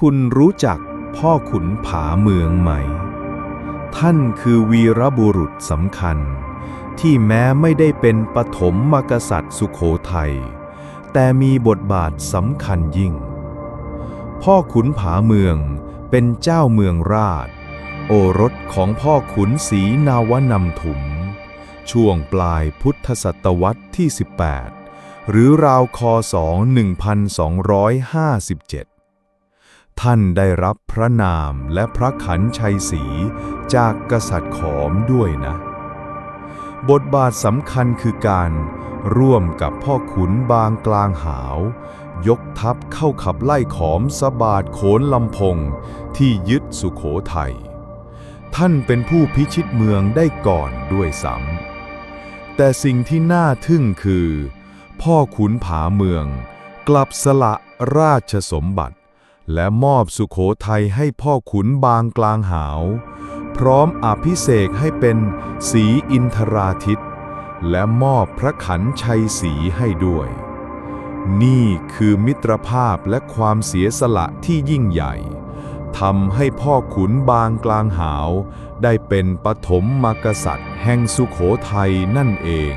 คุณรู้จักพ่อขุนผาเมืองไหม ท่านคือวีรบุรุษสำคัญ ที่แม้ไม่ได้เป็นปฐมมกษัตริย์สุโขทัย แต่มีบทบาทสำคัญยิ่ง พ่อขุนผาเมืองเป็นเจ้าเมืองราช โอรสของพ่อขุนศรีนาวานำถุม ช่วงปลายพุทธศตวรรษที่ 18 หรือราวคศ 1257 ท่านได้รับพระนามและพระขันชัยศรีจากกษัตริย์ขอมด้วยนะ บทบาทสำคัญคือการร่วมกับพ่อขุนบางกลางหาว ยกทัพเข้าขับไล่ขอมสะบาดโขนลำพงที่ยึดสุโขทัย ท่านเป็นผู้พิชิตเมืองได้ก่อนด้วยซ้ำแต่สิ่งที่น่าทึ่งคือ พ่อขุนผาเมือง กลับสละราชสมบัติ และมอบสุโขทัยให้พ่อขุนบางกลางหาว พร้อมอภิเษกให้เป็นสีอินทราทิต และมอบพระขันชัยสีให้ด้วย นี่คือมิตรภาพและความเสียสละที่ยิ่งใหญ่ทำให้พ่อขุนบางกลางหาว ได้เป็นปฐมมกษัตริย์แห่งสุโขทัยนั่นเอง